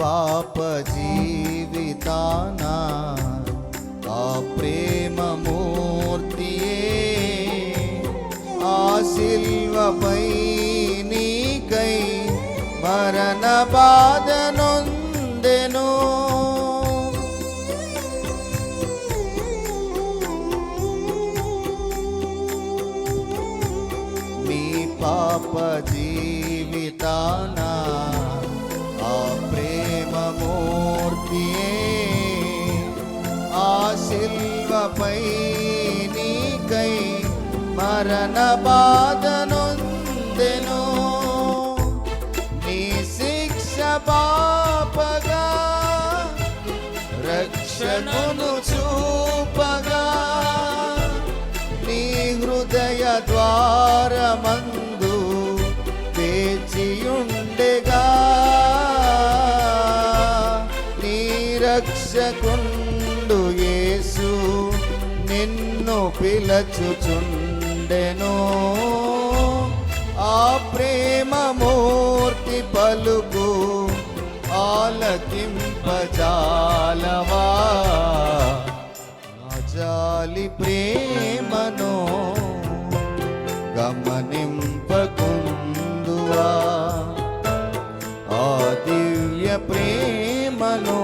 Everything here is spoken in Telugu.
పాప జీవితానా ఆ ప్రేమ మూర్తియే ఆ శిల్వపై నీకై మరణ బాధనొందెను మీ పాప జీవితానా శిల్వపై నీకై మరణ బాధనొందెను. నీ శిక్ష పాపగా రక్షణను చూపగా నీ హృదయ ద్వారమందు వేచియుండెగా నీ రక్షకుండా నిన్ను పిలచుచుండెను. ఆ ప్రేమ మూర్తి పలుకు ఆలకింపజాలవా? జాలి ప్రేమను గమనింపకుందువా? ఆ దివ్య ప్రేమను